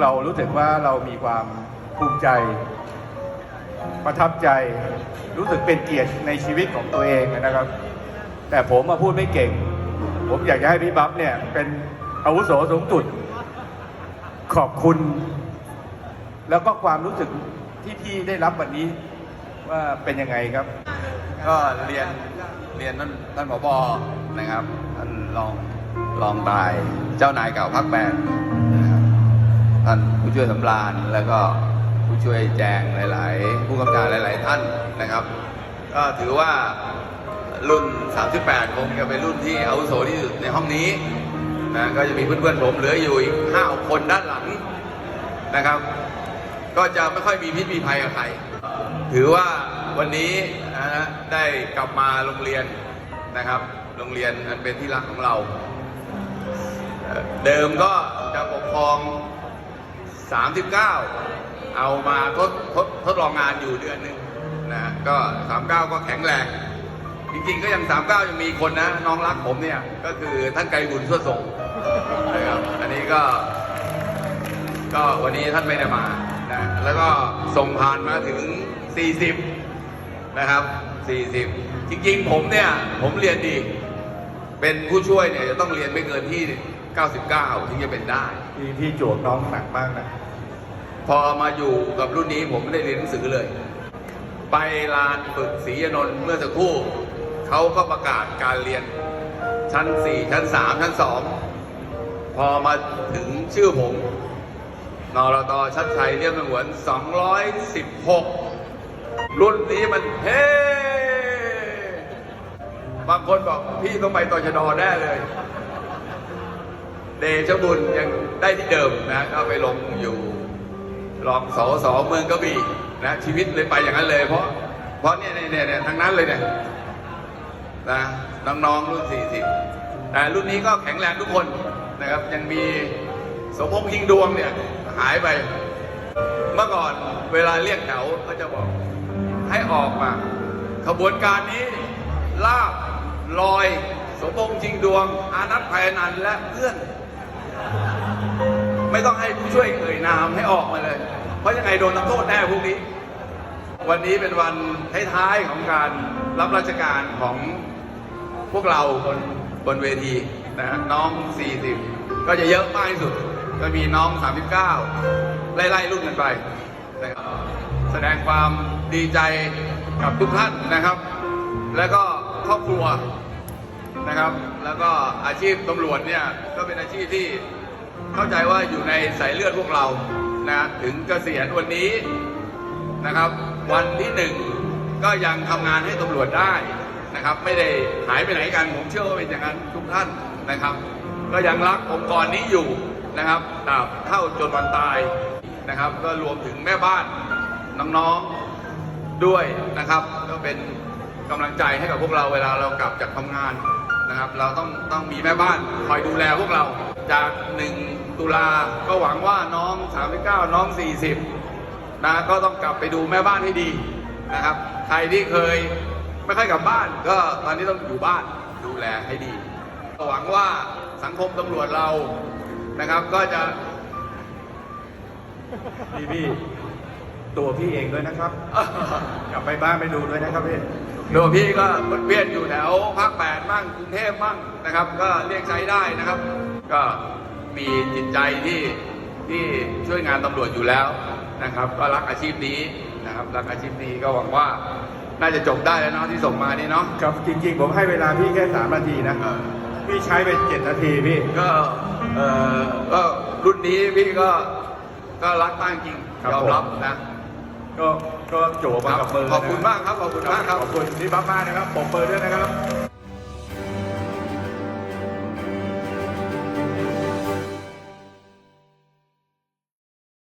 เรารู้สึกว่าเรามีความภูมิใจ ประทับใจ รู้สึกเป็นเกียรติในชีวิตของตัวเองนะครับ แต่ผมมาพูดไม่เก่ง ผมอยากจะให้พี่บัฟเนี่ย เป็นอาวุโสสูงสุด ขอบคุณ แล้วก็ความรู้สึกที่พี่ได้รับวันนี้ว่าเป็นยังไงครับ ก็เรียนเรียนท่านท่านผบนะครับท่านรองรองตายเจ้านายเก่าภาคแปดน ท่านผู้ช่วยสำราญแล้วก็ผู้ช่วยแจงหลาย ๆ ผู้กำกับหลาย ๆ ท่านนะครับ ก็ถือว่ารุ่น 38 คงจะเป็นรุ่นที่อาวุโสที่สุดในห้องนี้นะก็จะมีเพื่อน ๆ ผมเหลืออยู่อีก5คนด้านหลังนะครับ ก็จะไม่ค่อยมีพิษมีภัยกับใครถือว่าวันนี้นะฮะได้กลับมาโรงเรียนนะครับ โรงเรียนอันเป็นที่รักของเรา เดิมก็จะปกครอง 39 เอามาทดทดทดลองงานอยู่เดือนหนึ่งนะก็ 39 ก็แข็งแรง จริงๆ ก็ยัง 39 ยังมีคนนะ น้องรักผมเนี่ย ก็คือท่านไกรบุญส่วนส่งนะครับอันนี้ก็ ก็วันนี้ท่านไม่ได้มานะแล้วก็ส่งผ่านมาถึง 40 นะครับ 40 จริงๆ ผมเนี่ย ผมเรียนดี เป็นผู้ช่วยเนี่ยจะต้องเรียนไม่เกินที่ 99 ถึงจะเป็นได้พี่พี่โจทย์น้องหนักมากนะ พอมาอยู่กับรุ่นนี้ผมไม่ได้เรียนหนังสือเลย ไปลานฝึกศรีอนนท์เมื่อสักครู่เขาก็ประกาศการเรียนชั้น 4 ชั้น 3 ชั้น 2 พอมาถึงชื่อผมนรตชัดชัยเรียบหวน 216 รุ่นนี้มันเฮ้ บางคนบอกพี่ต้องไปต่อชดแน่เลย เดชบุญยังได้ที่เดิมนะก็ไปลงอยู่รองสอสอเมืองกระบี่นะชีวิตเลยไปอย่างนั้นเลย เพราะเพราะเนี่ยเนี่ยเนี่ยทั้งนั้นเลยเนี่ยนะน้องๆรุ่น 40แต่รุ่นนี้ก็แข็งแรงทุกคนนะครับ ยังมีสมพงษ์ยิงดวงเนี่ยหายไป เมื่อก่อนเวลาเรียกแถวก็จะบอกให้ออกมา ขบวนการนี้ลาบ ลอยสมพงษ์ชิงดวง อานัทภัยนันและเพื่อน ไม่ต้องให้ผู้ช่วยเอ่ยนามให้ออกมาเลย เพราะยังไงโดนทำโทษแน่พวกนี้ วันนี้เป็นวันท้ายๆของการรับราชการของพวกเราบนบนเวทีนะฮะน้อง 40 ก็จะเยอะมากที่สุด ก็มีน้อง 39 ไล่ๆรุ่นกันไปนะครับแสดงความดีใจกับทุกท่านนะครับ แล้วก็ ครอบครัวนะครับ แล้วก็อาชีพตำรวจเนี่ยก็เป็นอาชีพที่เข้าใจว่าอยู่ในสายเลือดพวกเรานะถึงเกษียณวันนี้นะครับ วันที่หนึ่งก็ยังทำงานให้ตำรวจได้นะครับ ไม่ได้หายไปไหนกันผมเชื่อว่าเป็นอย่างนั้นทุกท่านนะครับ ก็ยังรักองค์กรนี้อยู่นะครับตราบเท่าจนวันตายนะครับ ก็รวมถึงแม่บ้านน้องๆด้วยนะครับ ก็เป็น กำลังใจให้กับพวกเราเวลาเรากลับจากทำงานนะครับ เราต้องต้องมีแม่บ้านคอยดูแลพวกเราจาก1ตุลาก็หวังว่าน้อง 39 น้อง 40นะก็ต้องกลับไปดูแม่บ้านให้ดีนะครับ ใครที่เคยไม่ค่อยกลับบ้าน ก็ตอนนี้ต้องอยู่บ้านดูแลให้ดีหวังว่าสังคมตำรวจเรานะครับ ก็จะพี่พี่ตัวพี่เองด้วยนะครับ กลับไปบ้านไปดูด้วยนะครับพี่ โดยพี่ก็วนเวียนอยู่แถวภาคแปดบ้างกรุงเทพบ้างนะครับ ก็เรียกใช้ได้นะครับ ก็มีจิตใจที่ที่ช่วยงานตำรวจอยู่แล้วนะครับ ก็รักอาชีพนี้นะครับ รักอาชีพนี้ก็หวังว่าน่าจะจบได้แล้วเนาะที่ส่งมานี่เนาะครับจริงๆ ผมให้เวลาพี่แค่สามนาทีนะเออพี่ใช้ไปเจ็ดนาทีพี่ก็เออก็รุ่นนี้พี่ก็ก็รักมากจริงครับยอมรับนะ ก็ก็โจมากับมือขอบคุณมากครับ ขอบคุณมากครับ ขอบคุณพี่บัฟมากนะครับผมเปิดด้วยนะครับ